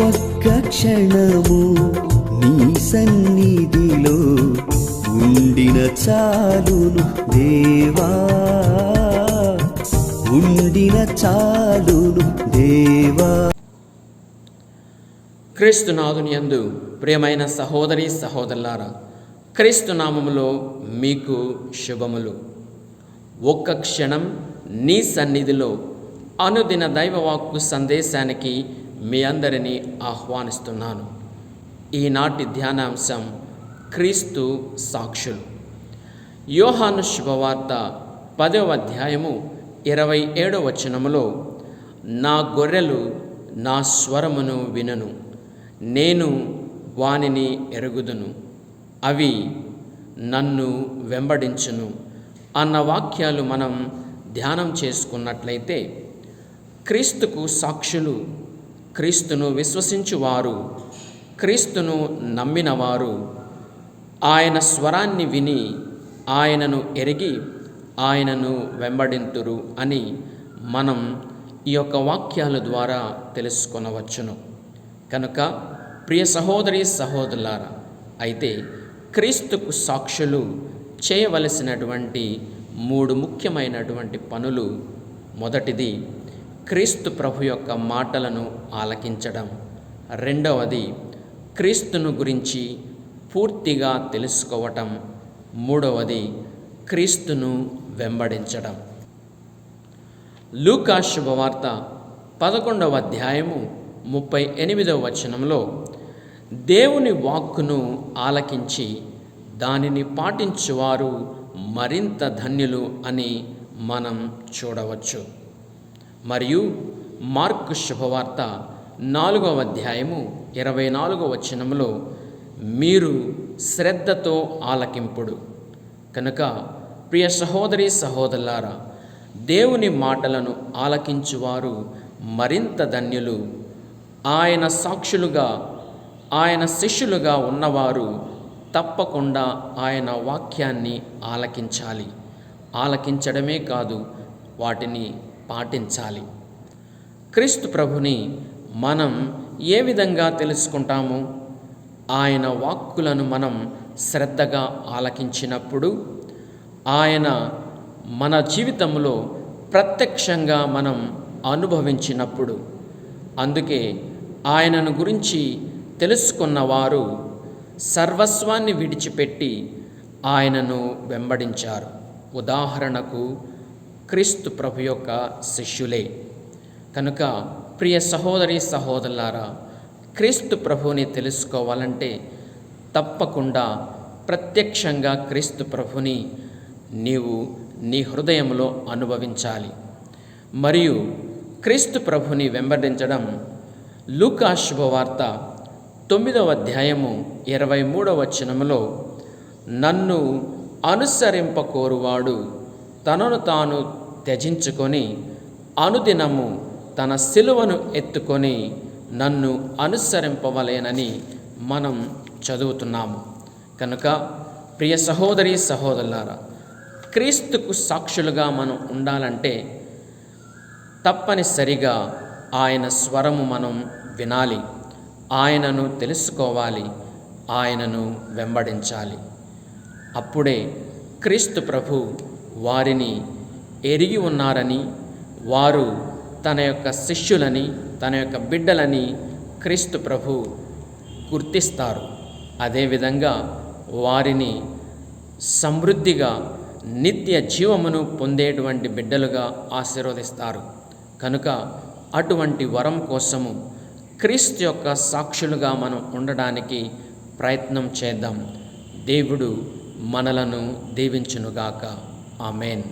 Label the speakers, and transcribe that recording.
Speaker 1: ఒక్క క్షణము నీ సన్నిధిలో ఉండిన చాలును దేవా. ఉండిన చాలును దేవా.
Speaker 2: క్రీస్తునాథుని యందు ప్రియమైన సహోదరి సహోదరులారా క్రీస్తు నామములో మీకు శుభములు. ఒక్క క్షణం నీ సన్నిధిలో అనుదిన దైవవాక్కు సందేశానికి మీ అందరినీ ఆహ్వానిస్తున్నాను. ఈనాటి ధ్యానాంశం క్రీస్తు సాక్షులు. యోహాను శుభవార్త పదవ అధ్యాయము ఇరవై ఏడవ వచనములో నా గొర్రెలు నా స్వరమును వినను నేను వానిని ఎరుగుదును అవి నన్ను వెంబడించును అన్న వాక్యాలు మనం ధ్యానం చేసుకున్నట్లయితే క్రీస్తుకు సాక్షులు క్రీస్తును విశ్వసించువారు క్రీస్తును నమ్మినవారు. ఆయన స్వరాన్ని విని ఆయనను ఎరిగి ఆయనను వెంబడింతురు అని మనం ఈ యొక్క వాక్యాల ద్వారా తెలుసుకొనవచ్చును. కనుక ప్రియ సహోదరి సహోదరులారా అయితే క్రీస్తుకు సాక్షులు చేయవలసినటువంటి మూడు ముఖ్యమైనటువంటి పనులు మొదటిది క్రీస్తు ప్రభు యొక్క మాటలను ఆలకించడం. రెండవది క్రీస్తును గురించి పూర్తిగా తెలుసుకోవటం. మూడవది క్రీస్తును వెంబడించడం. లూకా శుభవార్త పదకొండవ అధ్యాయము ముప్పై ఎనిమిదవ వచనంలో దేవుని వాక్కును ఆలకించి దానిని పాటించువారు మరింత ధన్యులు అని మనం చూడవచ్చు. మరియు మార్కు శుభవార్త నాలుగవ అధ్యాయము ఇరవై నాలుగవ వచనంలో మీరు శ్రద్ధతో ఆలకింపుడు. కనుక ప్రియ సహోదరి సహోదరులారా దేవుని మాటలను ఆలకించువారు మరింత ధన్యులు. ఆయన సాక్షులుగా ఆయన శిష్యులుగా ఉన్నవారు తప్పకుండా ఆయన వాక్యాన్ని ఆలకించాలి. ఆలకించడమే కాదు వాటిని పాటించాలి. క్రీస్తు ప్రభుని మనం ఏ విధంగా తెలుసుకుంటాము? ఆయన వాక్కులను మనం శ్రద్ధగా ఆలకించినప్పుడు ఆయన మన జీవితంలో ప్రత్యక్షంగా మనం అనుభవించినప్పుడు అందుకే ఆయనను గురించి తెలుసుకున్నవారు సర్వస్వాన్ని విడిచిపెట్టి ఆయనను వెంబడించారు. ఉదాహరణకు క్రీస్తు ప్రభు యొక్క శిష్యులే. కనుక ప్రియ సహోదరి సహోదరులారా క్రీస్తు ప్రభుని తెలుసుకోవాలంటే తప్పకుండా ప్రత్యక్షంగా క్రీస్తు ప్రభుని నీవు నీ హృదయంలో అనుభవించాలి. మరియు క్రీస్తు ప్రభుని వెంబడించడం లూకా శుభవార్త తొమ్మిదవ అధ్యాయము ఇరవై మూడవ వచనములో నన్ను అనుసరింపకోరువాడు తనను తాను త్యజించుకొని అనుదినము తన సిలువను ఎత్తుకొని నన్ను అనుసరింపవలేనని మనం చదువుతున్నాము. కనుక ప్రియ సహోదరి సహోదరులారా క్రీస్తుకు సాక్షులుగా మనం ఉండాలంటే తప్పనిసరిగా ఆయన స్వరము మనం వినాలి. ఆయనను తెలుసుకోవాలి. ఆయనను వెంబడించాలి. అప్పుడే క్రీస్తు ప్రభు వారిని ఎరిగి ఉన్నారని వారు తన యొక్క శిష్యులని తన యొక్క బిడ్డలని క్రీస్తు ప్రభు గుర్తిస్తారు. అదేవిధంగా వారిని సమృద్ధిగా నిత్య జీవమును పొందేటువంటి బిడ్డలుగా ఆశీర్వదిస్తారు. కనుక అటువంటి వరం కోసము క్రీస్తు యొక్క సాక్షులుగా మనం ఉండడానికి ప్రయత్నం చేద్దాం. దేవుడు మనలను దీవించునుగాక. ఆమెన్.